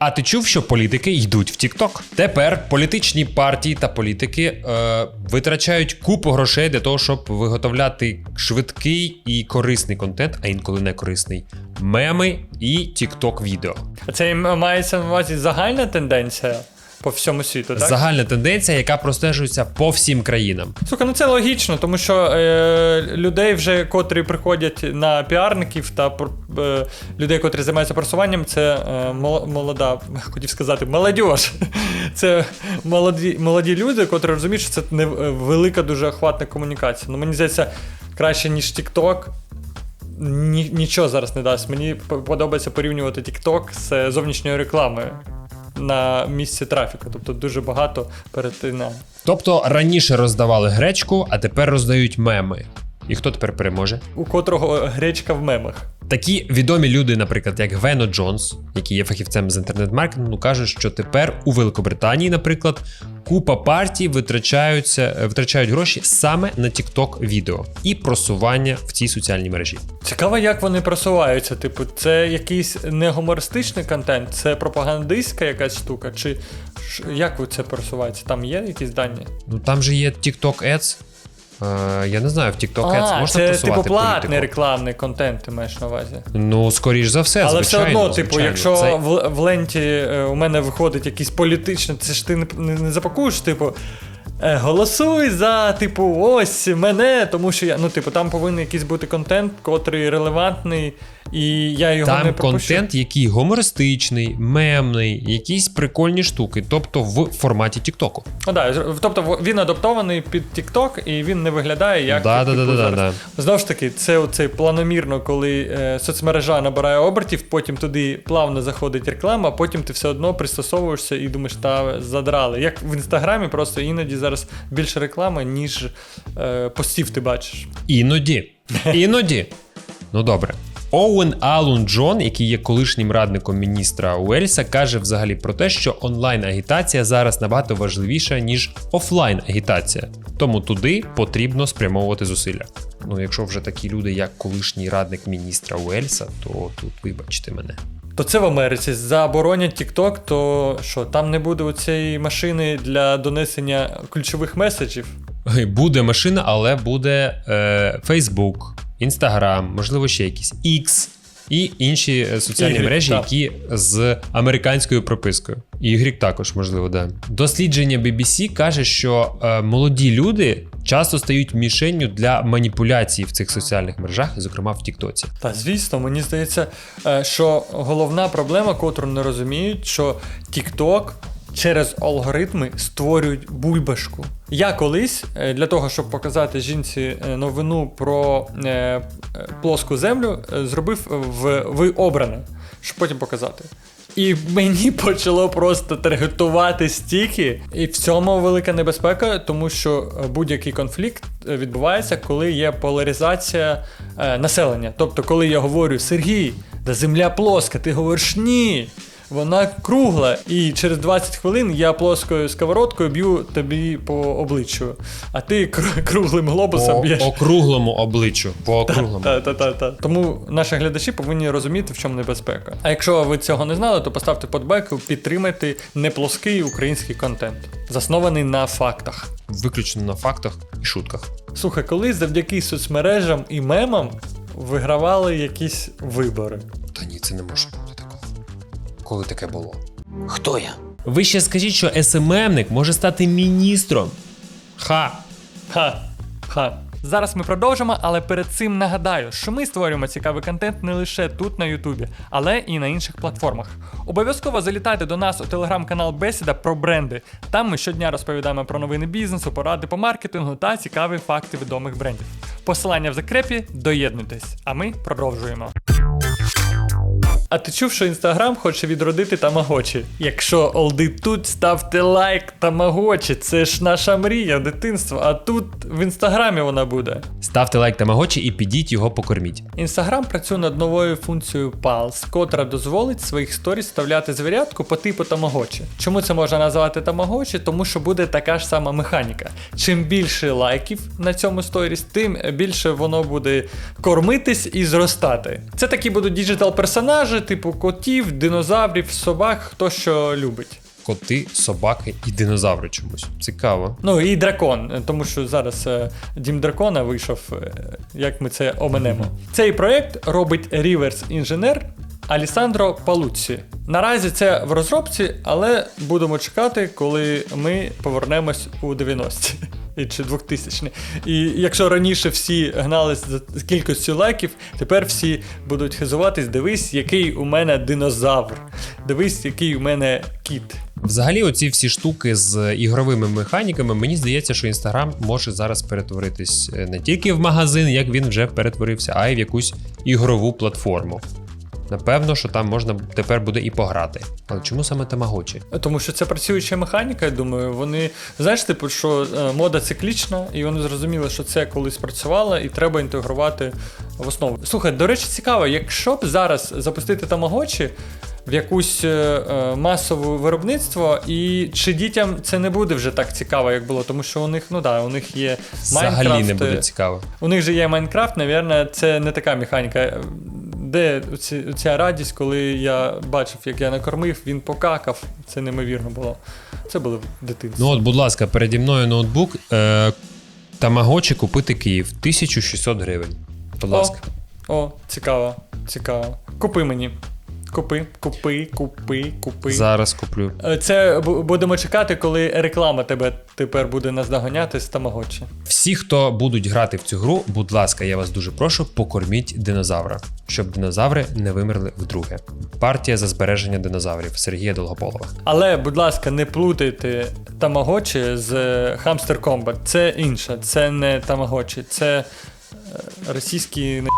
А ти чув, що політики йдуть в Тікток? Тепер політичні партії та політики е, витрачають купу грошей для того, щоб виготовляти швидкий і корисний контент, а інколи не корисний, меми і Тікток відео. Це мається на увазі загальна тенденція по всьому світу, так? Загальна тенденція, яка простежується по всім країнам. Слухай, ну це логічно, тому що е, людей, вже котрі приходять на піарників та е, людей, котрі займаються просуванням, це е, молода, хотів сказати, молодіж. Це молоді, молоді люди, котрі розуміють, що це не е, велика дуже охватна комунікація. Ну мені здається, краще, ніж TikTok. Ні, нічого зараз не дасть. Мені подобається порівнювати TikTok з зовнішньою рекламою на місці трафіку. Тобто дуже багато перетинає. Тобто раніше роздавали гречку, а тепер роздають меми. І хто тепер переможе? у котрого гречка в мемах. Такі відомі люди, наприклад, як Вено Джонс, який є фахівцем з інтернет-маркетингу, кажуть, що тепер у Великобританії, наприклад, купа партій витрачаються, е, витрачають гроші саме на TikTok відео і просування в цій соціальній мережі. Цікаво, як вони просуваються. Типу, це якийсь не гумористичний контент, це пропагандистська якась штука, чи як ви це просувається? Там є якісь дані? Ну там же є TikTok Ads. Е, я не знаю, в TikTok Ads а, можна це просувати типу платний політику? рекламний контент, ти маєш на увазі. Ну, скоріш за все, Але звичайно. все одно, типу, звичайно. якщо Це- в, в ленті е, у мене виходить якийсь політичний, це ж ти не, не, не запакуєш, типу. е, Голосуй за, типу, ось мене, тому що я. Ну, типу, там повинен якийсь бути контент, котрий релевантний, і я його не Там пропущу. контент, який гумористичний, мемний, якісь прикольні штуки, тобто в форматі Тіктоку. Ну, да, тобто він адаптований під TikTok і він не виглядає як. Да, да, типу, да, да, зараз. да. Знову ж таки, це оцей планомірно, коли е, соцмережа набирає обертів, потім туди плавно заходить реклама, а потім ти все одно пристосовуєшся і думаєш, та задрали. Як в інстаграмі, просто іноді зараз більше реклами, ніж е, постів ти бачиш. Іноді. Іноді. Ну добре. Оуен Алун Джон, який є колишнім радником міністра Уельса, каже взагалі про те, що онлайн-агітація зараз набагато важливіша, ніж офлайн-агітація. Тому туди потрібно спрямовувати зусилля. Ну, якщо вже такі люди, як колишній радник міністра Уельса, то тут вибачте мене. То це в Америці заборонять TikTok, то що, там не буде оцієї машини для донесення ключових меседжів. Буде машина, але буде е, Facebook, Instagram, можливо, ще якісь X і інші е, соціальні Ігрік, мережі, так. які з американською пропискою. Ігрік також, можливо, да. Дослідження BBC каже, що е, молоді люди часто стають мішенню для маніпуляцій в цих соціальних мережах, зокрема в Тіктоці. Та звісно, мені здається, е, що головна проблема, котру не розуміють, що TikTok через алгоритми створюють бульбашку. Я колись е, для того, щоб показати жінці е, новину про е, плоску землю, зробив в ви обране, щоб потім показати. І мені почало просто таргетувати стільки, і в цьому велика небезпека, тому що будь-який конфлікт відбувається, коли є поляризація населення. Тобто, коли я говорю Сергій, да земля плоска, ти говориш ні. Вона кругла, і через 20 хвилин я плоскою сковородкою б'ю тобі по обличчю, а ти круглим глобусом По б'єш. округлому обличчю. По округлому. Та, та, та, та. Тому наші глядачі повинні розуміти, в чому небезпека. А якщо ви цього не знали, то поставте подбайку, підтримайте неплоский український контент, заснований на фактах. Виключно на фактах і шутках. Слухай, коли завдяки соцмережам і мемам вигравали якісь вибори. Та ні, це не може. Коли таке було? Хто я? Ви ще скажіть, що СММник може стати міністром. Ха! Ха, ха. Зараз ми продовжимо, але перед цим нагадаю, що ми створюємо цікавий контент не лише тут на Ютубі, але і на інших платформах. Обов'язково залітайте до нас у телеграм-канал Бесіда про бренди. Там ми щодня розповідаємо про новини бізнесу, поради по маркетингу та цікаві факти відомих брендів. Посилання в закрепі, доєднуйтесь, а ми продовжуємо. А ти чув, що інстаграм хоче відродити тамагочі? Якщо олди тут, ставте лайк тамагочі. Це ж наша мрія, дитинство. А тут в інстаграмі вона буде. Ставте лайк тамагочі і підіть його покорміть. Інстаграм працює над новою функцією Pulse, котра дозволить своїх сторіс вставляти звірятку по типу тамагочі. Чому це можна назвати тамагочі? Тому що буде така ж сама механіка. Чим більше лайків на цьому сторіс, тим більше воно буде кормитись і зростати. Це такі будуть діджитал персонажі, може, типу, котів, динозаврів, собак, хто що любить. Коти, собаки і динозаври чомусь. Цікаво. Ну і дракон, тому що зараз е, Дім дракона вийшов, е, як ми це оминемо. Цей проєкт робить реверс інженер Алісандро Палуцці. Наразі це в розробці, але будемо чекати, коли ми повернемось у 90-ті. Чи 2000 І якщо раніше всі гнались за кількістю лайків, тепер всі будуть хизуватись, дивись, який у мене динозавр. Дивись, який у мене кіт. Взагалі, оці всі штуки з ігровими механіками, мені здається, що Інстаграм може зараз перетворитись е, не тільки в магазин, як він вже перетворився, а й в якусь ігрову платформу. Напевно, що там можна тепер буде і пограти. Але чому саме Тамагочі? Тому що це працююча механіка, я думаю. Вони знаєш, типу, що е, мода циклічна, і вони зрозуміли, що це колись працювало, і треба інтегрувати в основу. Слухай, до речі, цікаво, якщо б зараз запустити тамагочі в якусь е, е, масове виробництво, і чи дітям це не буде вже так цікаво, як було, тому що у них, ну да, у них є Взагалі не буде е, цікаво. у них же є Майнкрафт, навірно, це не така механіка. Де ця радість, коли я бачив, як я накормив, він покакав. Це неймовірно було. Це було в дитинстві. Ну от, будь ласка, переді мною ноутбук. Е, Тамагочі купити Київ 1600 гривень. Будь ласка. О, цікаво, цікаво. Купи мені. Купи, купи, купи, купи. Зараз куплю. Е, Це будемо чекати, коли реклама тебе тепер буде наздоганяти з тамагочі. Всі, хто будуть грати в цю гру, будь ласка, я вас дуже прошу, покорміть динозавра, щоб динозаври не вимерли вдруге. Партія за збереження динозаврів Сергія Долгополова. Але, будь ласка, не плутайте тамагочі з е, Hamster Combat. Це інше, це не тамагочі, це е, російський не.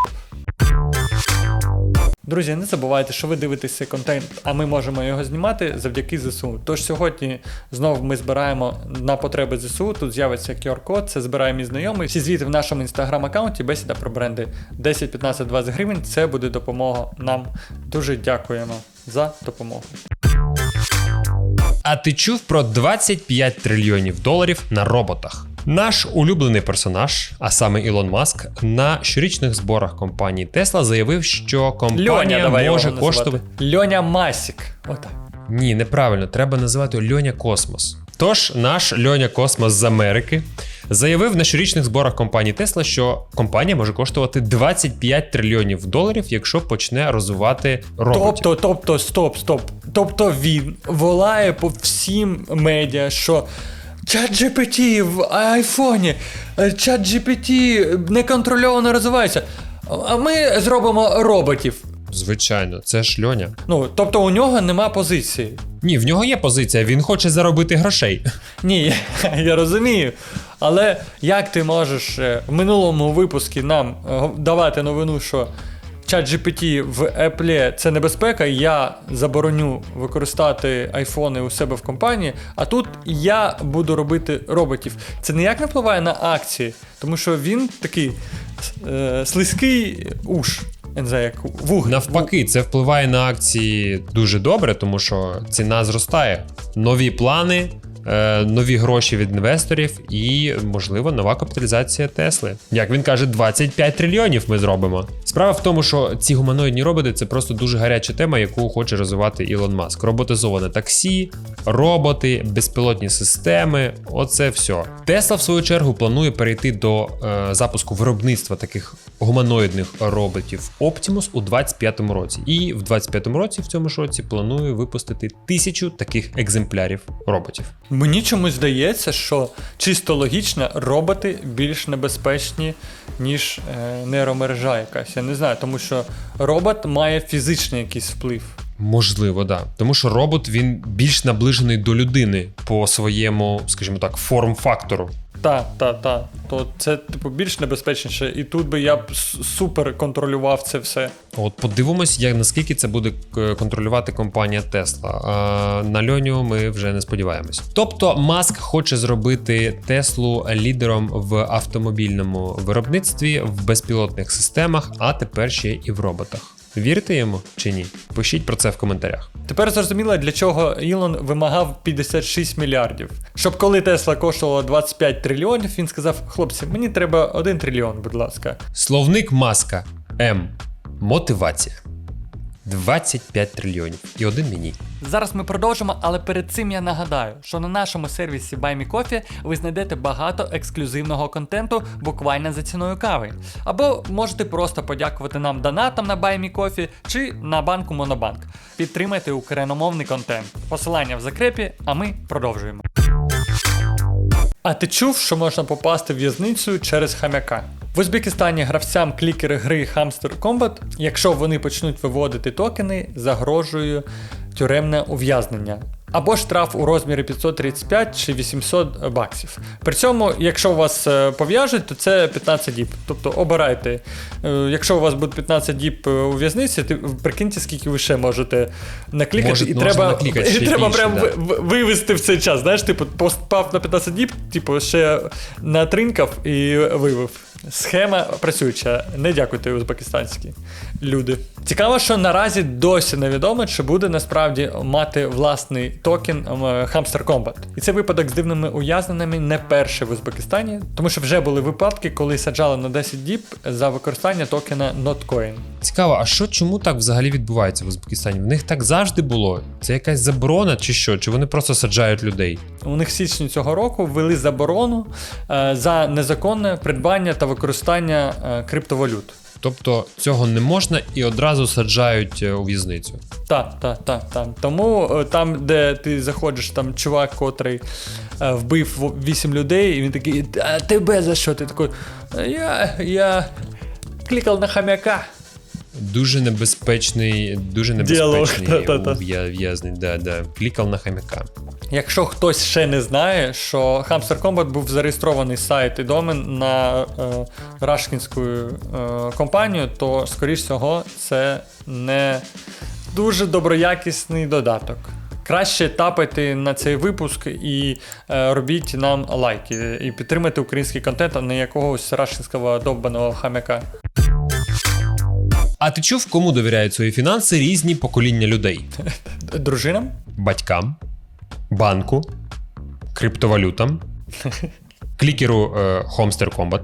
Друзі, не забувайте, що ви дивитесь цей контент, а ми можемо його знімати завдяки ЗСУ. Тож сьогодні знову ми збираємо на потреби ЗСУ. Тут з'явиться QR-код, це збирає мій знайомий. Всі звіти в нашому інстаграм-аккаунті, бесіда про бренди 10, 15, 20 гривень. Це буде допомога нам. Дуже дякуємо за допомогу. А ти чув про 25 трильйонів доларів на роботах? Наш улюблений персонаж, а саме Ілон Маск, на щорічних зборах компанії Tesla заявив, що компанія Льоня, давай може коштувати. Льоня Масік. Отак. Ні, неправильно, треба називати Льоня Космос. Тож наш Льоня Космос з Америки заявив на щорічних зборах компанії Tesla, що компанія може коштувати 25 трильйонів доларів, якщо почне розвивати роботів. Тобто, тобто, стоп, стоп. Тобто він волає по всім медіа, що чат GPT в айфоні, е, чат GPT неконтрольовано розвивається. А ми зробимо роботів. Звичайно, це ж Льоня. Ну, тобто у нього нема позиції. Ні, в нього є позиція, він хоче заробити грошей. Ні, я розумію. Але як ти можеш е, в минулому випуску нам е, давати новину, що ChatGPT в Apple це небезпека, я забороню використати айфони у себе в компанії, а тут я буду робити роботів. Це ніяк не впливає на акції, тому що він такий е, слизький знаю, як вуг. Навпаки, це впливає на акції дуже добре, тому що ціна зростає. Нові плани, нові гроші від інвесторів і, можливо, нова капіталізація Тесли. Як він каже, 25 трильйонів ми зробимо. Справа в тому, що ці гуманоїдні роботи це просто дуже гаряча тема, яку хоче розвивати Ілон Маск. Роботизоване таксі, роботи, безпілотні системи. Оце все. Тесла, в свою чергу, планує перейти до е, запуску виробництва таких гуманоїдних роботів Optimus у 25-му році. І в 25-му році, в цьому ж році, планує випустити тисячу таких екземплярів роботів. Мені чомусь здається, що чисто логічно роботи більш небезпечні, ніж е, нейромережа якась. Я не знаю, тому що робот має фізичний якийсь вплив. Можливо, да. Тому що робот він більш наближений до людини по своєму, скажімо так, форм-фактору. Та, та, та. То це, типу, більш небезпечніше. І тут би я б супер контролював це все. От подивимось, як наскільки це буде е, контролювати компанія Tesla. А на льоню ми вже не сподіваємось. Тобто Маск хоче зробити Теслу лідером в автомобільному виробництві, в безпілотних системах, а тепер ще і в роботах. Вірите йому чи ні? Пишіть про це в коментарях. Тепер зрозуміло, для чого Ілон вимагав 56 мільярдів. Щоб коли Тесла коштувала 25 трильйонів, він сказав: хлопці, мені треба 1 трильйон, будь ласка. Словник Маска М. Мотивація. 25 трильйонів. І один мені. Зараз ми продовжимо, але перед цим я нагадаю, що на нашому сервісі BuyMeCoffee ви знайдете багато ексклюзивного контенту буквально за ціною кави. Або можете просто подякувати нам донатом на BuyMeCoffee чи на банку Монобанк. Підтримайте україномовний контент. Посилання в закрепі, а ми продовжуємо. А ти чув, що можна попасти в в'язницю через хам'яка? В Узбекистані гравцям клікери гри Hamster Combat, якщо вони почнуть виводити токени, загрожує тюремне ув'язнення. Або штраф у розмірі 535 чи 800 баксів. При цьому, якщо вас е, пов'яжуть, то це 15 діб. Тобто обирайте. Е, Якщо у вас буде 15 діб е, у в'язниці, прикиньте, скільки ви ще можете наклікати, Може- і треба, наклікати і треба більше, прям да. вивести в цей час. Знаєш, типу, поспав на 15 діб, типу, ще натринкав і вивив. Схема працююча. Не дякуйте узбекистанські люди. Цікаво, що наразі досі невідомо, чи буде насправді мати власний токен ем, Hamster Combat. І це випадок з дивними ув'язненими не перший в Узбекистані, тому що вже були випадки, коли саджали на 10 діб за використання токена Notcoin. Цікаво, а що чому так взагалі відбувається в Узбекистані? В них так завжди було. Це якась заборона чи що? Чи вони просто саджають людей? У них в січні цього року ввели заборону е, за незаконне придбання та використання е, криптовалют. Тобто цього не можна і одразу саджають е, у в'язницю. Так, так, так, так. Тому е, там, де ти заходиш, там чувак, котрий е, вбив 8 людей, і він такий, а тебе за що? Ти такий, я, я клікав на хам'яка. Дуже небезпечний, дуже Діалог, небезпечний та-та-та. ув'я- Да, да. Клікав на хам'яка. Якщо хтось ще не знає, що Hamster Combat був зареєстрований сайт і домен на е, рашкінську е, компанію, то, скоріш всього, це не дуже доброякісний додаток. Краще тапайте на цей випуск і е, робіть нам лайки, і підтримайте український контент, а не якогось рашкінського довбаного хам'яка. А ти чув, кому довіряють свої фінанси різні покоління людей? Дружинам? Батькам, банку, криптовалютам, клікеру е, Homester Combat?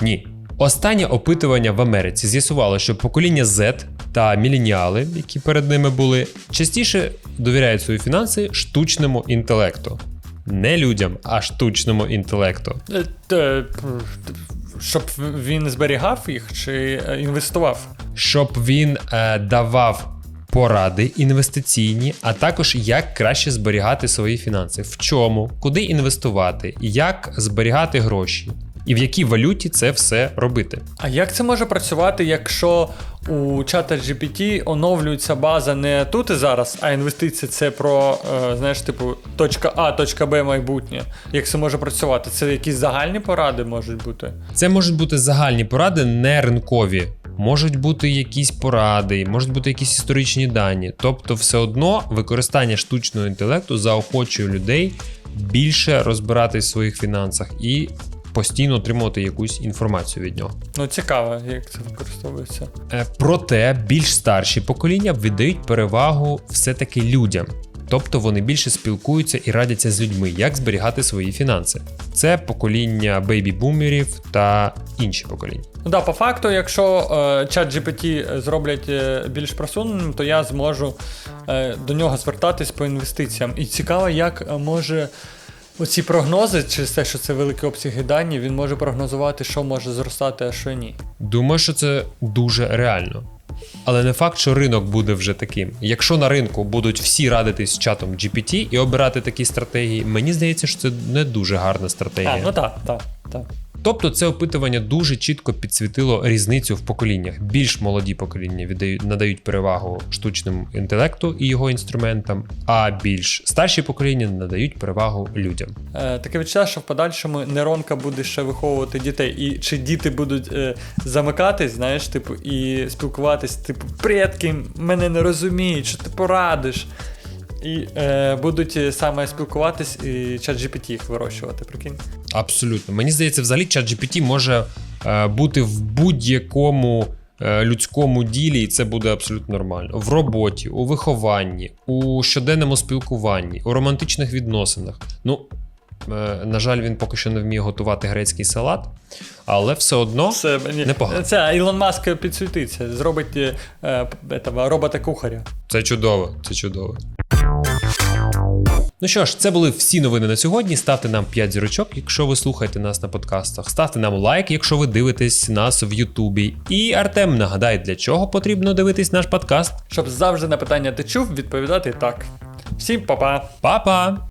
Ні. Останнє опитування в Америці з'ясувало, що покоління Z та міленіали, які перед ними були, частіше довіряють свої фінанси штучному інтелекту. Не людям, а штучному інтелекту. Е, Щоб він зберігав їх чи е, інвестував? щоб він е, давав поради інвестиційні, а також як краще зберігати свої фінанси, в чому, куди інвестувати, як зберігати гроші, і в якій валюті це все робити. А як це може працювати, якщо у чата GPT оновлюється база не тут і зараз, а інвестиції це про, е, знаєш, типу, точка А, точка Б майбутнє. Як це може працювати? Це якісь загальні поради можуть бути? Це можуть бути загальні поради, не ринкові. Можуть бути якісь поради, можуть бути якісь історичні дані. Тобто, все одно використання штучного інтелекту заохочує людей більше розбиратись в своїх фінансах і постійно отримувати якусь інформацію від нього. Ну, цікаво, як це використовується. Е, Проте більш старші покоління віддають перевагу все-таки людям. Тобто вони більше спілкуються і радяться з людьми, як зберігати свої фінанси. Це покоління бейбі-бумерів та інші покоління. Ну да, по факту, якщо е, чат GPT зроблять е, більш просуненим, то я зможу е, до нього звертатись по інвестиціям. І цікаво, як е, може оці прогнози, через те, що це великі обсяги дані, він може прогнозувати, що може зростати, а що ні. Думаю, що це дуже реально. Але не факт, що ринок буде вже таким. Якщо на ринку будуть всі радитись з чатом GPT і обирати такі стратегії, мені здається, що це не дуже гарна стратегія. А, ну так, так, так. Тобто це опитування дуже чітко підсвітило різницю в поколіннях. Більш молоді покоління віддають надають перевагу штучному інтелекту і його інструментам, а більш старші покоління надають перевагу людям. Е, таке відчуття, що в подальшому нейронка буде ще виховувати дітей. І чи діти будуть е, замикатись, знаєш, типу, і спілкуватись, типу, предки мене не розуміють, що ти порадиш. І е, будуть е, саме спілкуватись і чат GPT їх вирощувати, прикинь. Абсолютно. Мені здається, взагалі чат GPT може е, бути в будь-якому е, людському ділі, і це буде абсолютно нормально. В роботі, у вихованні, у щоденному спілкуванні, у романтичних відносинах. Ну, Е, На жаль, він поки що не вміє готувати грецький салат, але все одно Це, непогано. це Ілон Маск підсвітиться, зробить е, е, робота-кухаря. Це чудово, це чудово. Ну що ж, це були всі новини на сьогодні. Ставте нам 5 зірочок, якщо ви слухаєте нас на подкастах. Ставте нам лайк, якщо ви дивитесь нас в Ютубі. І Артем, нагадай, для чого потрібно дивитись наш подкаст. Щоб завжди на питання ти чув, відповідати так. Всім па-па! Па-па!